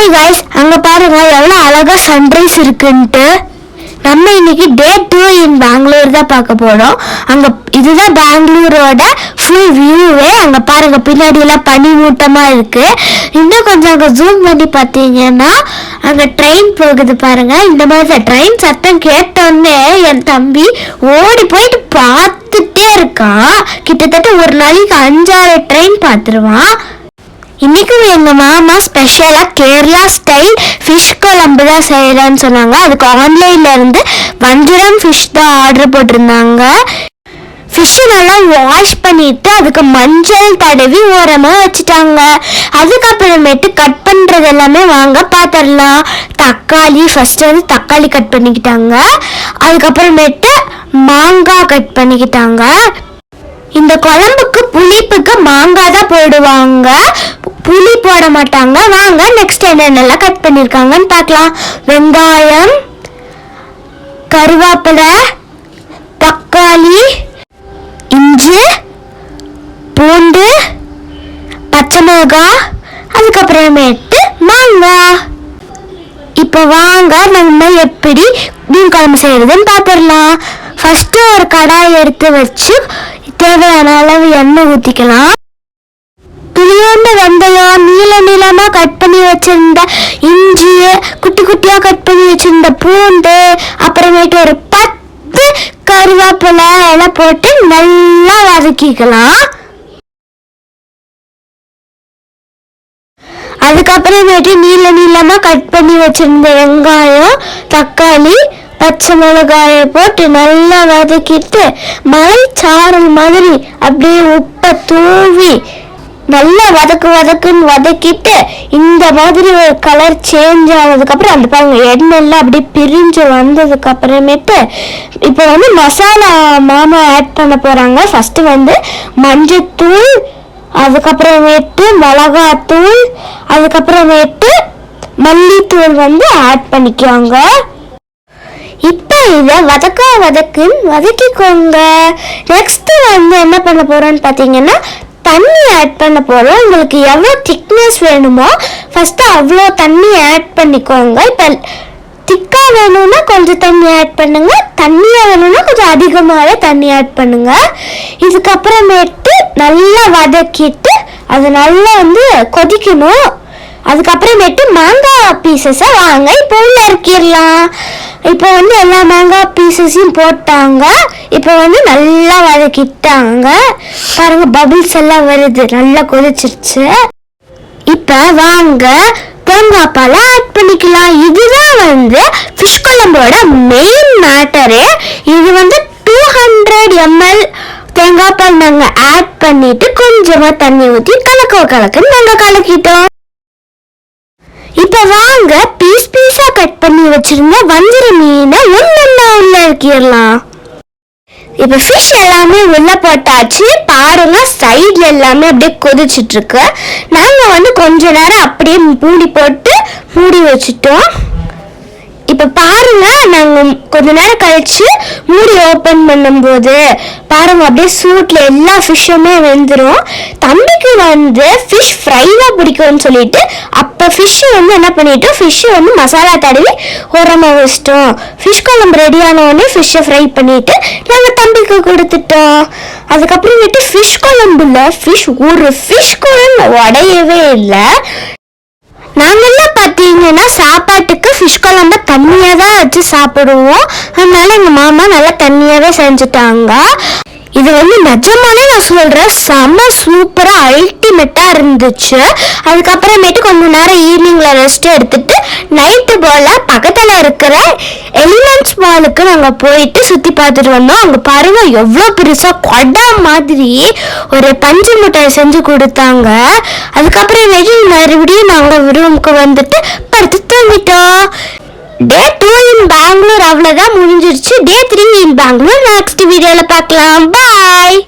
Hi guys அங்கே பாருங்க எவ்வளோ அழகாக சன்ரைஸ் இருக்குன்ட்டு. நம்ம இன்னைக்கு டே டூ இன் பெங்களூர் தான் பார்க்க போகிறோம் அங்கே இதுதான் பெங்களூரோட ஃபுல் வியூவே அங்கே பாருங்க பின்னாடியெல்லாம் பனி மூட்டமாக இருக்கு. இன்னும் கொஞ்சம் அங்கே ஜூம் பண்ணி பார்த்தீங்கன்னா அங்கே ட்ரெயின் போகுது பாருங்க. இந்த மாதிரி தான் ட்ரெயின் சத்தம் கேட்டோன்னே என் தம்பி ஓடி போயிட்டு பார்த்துட்டே இருக்கான். கிட்டத்தட்ட ஒரு நாளைக்கு அஞ்சாறு ட்ரெயின் பார்த்துருவான். இன்றைக்கும் எங்கள் மாமா ஸ்பெஷலாக கேரளா ஸ்டைல் ஃபிஷ் குழம்பு தான் செய்கிறேன்னு சொன்னாங்க. அதுக்கு ஆன்லைனில் இருந்து வஞ்சிரம் ஃபிஷ் தான் ஆர்டர் போட்டிருந்தாங்க. ஃபிஷ்ஷு நல்லா வாஷ் பண்ணிட்டு அதுக்கு மஞ்சள் தடவி ஓரமாக வச்சுட்டாங்க. அதுக்கப்புறமேட்டு கட் பண்ணுறது எல்லாமே வாங்க பார்த்துடலாம் தக்காளி ஃபஸ்ட்டு வந்து தக்காளி கட் பண்ணிக்கிட்டாங்க. அதுக்கப்புறமேட்டு மாங்காய் கட் பண்ணிக்கிட்டாங்க. இந்த குழம்புக்கு புளிப்புக்கு மாங்காய் தான் போடுவாங்க. புளி போட மாட்டாங்க. வாங்க நெக்ஸ்ட் என்னென்னலாம் கட் பண்ணியிருக்காங்கன்னு பார்க்கலாம். வெங்காயம் கருவேப்பிலை தக்காளி இஞ்சி பூண்டு பச்சை மிளகாய் அதுக்கப்புறமேட்டு மாங்காய். இப்போ வாங்க நம்ம எப்படி மீன் குழம்பு செய்யறதுன்னு பார்த்துடலாம். ஃபஸ்ட்டு ஒரு கடாய் எடுத்து வச்சு தேவையான அளவு எண்ணெய் ஊற்றிக்கலாம் துளியோண்டு நீள நீளமா கட் பண்ணி வச்சிருந்த இஞ்சியை குட்டி குட்டியா கட் பண்ணி வச்சிருந்த பூண்டு அப்புறமேட்டு ஒரு பத்து கருவேப்பிலை எல்லாம் போட்டு நல்லா வதக்கிக்கலாம். அதுக்கப்புறமேட்டு நீல நீளமா கட் பண்ணி வச்சிருந்த வெங்காயம் தக்காளி பச்சை மிளகாயை போட்டு நல்லா வதக்கிட்டு மலைச்சாரல் மாதிரி அப்படியே உப்பை தூவி நல்லா வதக்கு வதக்குன்னு வதக்கிட்டு இந்த மாதிரி ஒரு கலர் சேஞ்ச் ஆனதுக்கப்புறம் அந்த பாருங்க எண்ணெய் அப்படியே பிரிஞ்சு வந்ததுக்கு அப்புறமேட்டு இப்போ வந்து மசாலா மாமா ஆட் பண்ண போகிறாங்க ஃபஸ்ட்டு வந்து மஞ்சத்தூள் அதுக்கப்புறமேட்டு மிளகாத்தூள் அதுக்கப்புறமேட்டு மல்லித்தூள் வந்து ஆட் பண்ணிக்குவாங்க இப்போ இதை வதக்க வதக்குன்னு வதக்கிக்கோங்க. நெக்ஸ்ட்டு வந்து என்ன பண்ண போகிறோன்னு பார்த்தீங்கன்னா தண்ணி ஆட் பண்ண போகிறோம் உங்களுக்கு எவ்வளோ திக்னஸ் வேணுமோ ஃபஸ்ட்டு அவ்வளோ தண்ணி ஆட் பண்ணிக்கோங்க. இப்போ திக்காக வேணும்னா கொஞ்சம் தண்ணி ஆட் பண்ணுங்கள் தண்ணியாக வேணும்னா கொஞ்சம் அதிகமாகவே தண்ணி ஆட் பண்ணுங்கள் இதுக்கப்புறமேட்டு நல்லா வதக்கிட்டு அது நல்லா வந்து கொதிக்கணும். அதுக்கப்புறமேட்டு மாங்காய் பீசஸை வாங்க. இப்போ உள்ள இறக்கிடலாம் இப்போ வந்து எல்லா மாங்காய் பீசஸையும் போட்டாங்க. இப்போ வந்து நல்லா வதக்கிட்டாங்க. பாருங்க பபிள்ஸ் எல்லாம் வருது. நல்லா கொதிச்சிருச்சு. இப்போ வாங்க தேங்காய் பாலை ஆட் பண்ணிக்கலாம். இதுதான் வந்து ஃபிஷ் குழம்போட மெயின் மேட்டரு இது வந்து டூ ஹண்ட்ரட் எம்எல் தேங்காய் பால் நாங்கள் ஆட் பண்ணிட்டு கொஞ்சமாக தண்ணி ஊற்றி கலக்க கலக்குன்னு நாங்கள் கலக்கிட்டோம். இப்போ வாங்க பீஸ் பீஸா கட் பண்ணி வச்சிருந்த வஞ்சிர மீனை ஒன்னொன்னா உள்ள இறக்கிடலாம். இப்போ ஃபிஷ் எல்லாமே உள்ள போட்டாச்சு. பாருங்க சைடில் எல்லாமே அப்படியே கொதிச்சிட்டு இருக்கு நாங்க வந்து கொஞ்ச நேரம் அப்படியே மூடி போட்டு மூடி வச்சுட்டோம். இப்போ பாருங்க நாங்க கொஞ்ச நேரம் கழிச்சு மூடி ஓபன் பண்ணும்போது பாருங்க அப்படியே சூட்ல எல்லா ஃபிஷ்ஷுமே வெந்துடும் தம்பிக்கு வந்து ஃபிஷ் ஃப்ரை தான் பிடிக்கும்னு சொல்லிட்டு இப்போ ஃபிஷ்ஷை வந்து என்ன பண்ணிட்டோம் ஃபிஷ்ஷை வந்து மசாலா தடவி உரமாக வச்சிட்டோம். ஃபிஷ் குழம்பு ரெடி உடனே ஃபிஷ்ஷை ஃப்ரை பண்ணிவிட்டு நாங்கள் தம்பிக்கு கொடுத்துட்டோம். அதுக்கப்புறமேட்டு ஃபிஷ் குழம்புல ஃபிஷ் ஒரு ஃபிஷ் குழம்பு உடையவே இல்லை. நாங்கள்லாம் பார்த்தீங்கன்னா சாப்பாட்டுக்கு ஃபிஷ் குழம்பு தண்ணியாக தான் வச்சு சாப்பிடுவோம். அதனால எங்கள் மாமா நல்லா தண்ணியாகவே செஞ்சுட்டாங்க. இது வந்து நிஜமானே நான் சொல்கிறேன் செம்ம சூப்பராக அல்டிமேட்டாக இருந்துச்சு. அதுக்கப்புறமேட்டு கொஞ்ச நேரம் ஈவினிங்கில் ரெஸ்ட் எடுத்துட்டு நைட்டு போல் பக்கத்தில் இருக்கிற எலிமெண்ட்ஸ் மாலுக்கு நாங்கள் போயிட்டு சுற்றி பார்த்துட்டு வந்தோம். அங்கே பருவம் எவ்வளோ பெருசாக கொடை மாதிரி ஒரு பஞ்சு மிட்டாய் செஞ்சு கொடுத்தாங்க. அதுக்கப்புறமேட்டு மறுபடியும் நாங்கள் ரூமுக்கு வந்துட்டு படுத்து தூங்கிட்டோம். டேட் அவ்வளோதான் முடிஞ்சிருச்சு. Day three in Bangalore next வீடியோவில் பார்க்கலாம். பாய்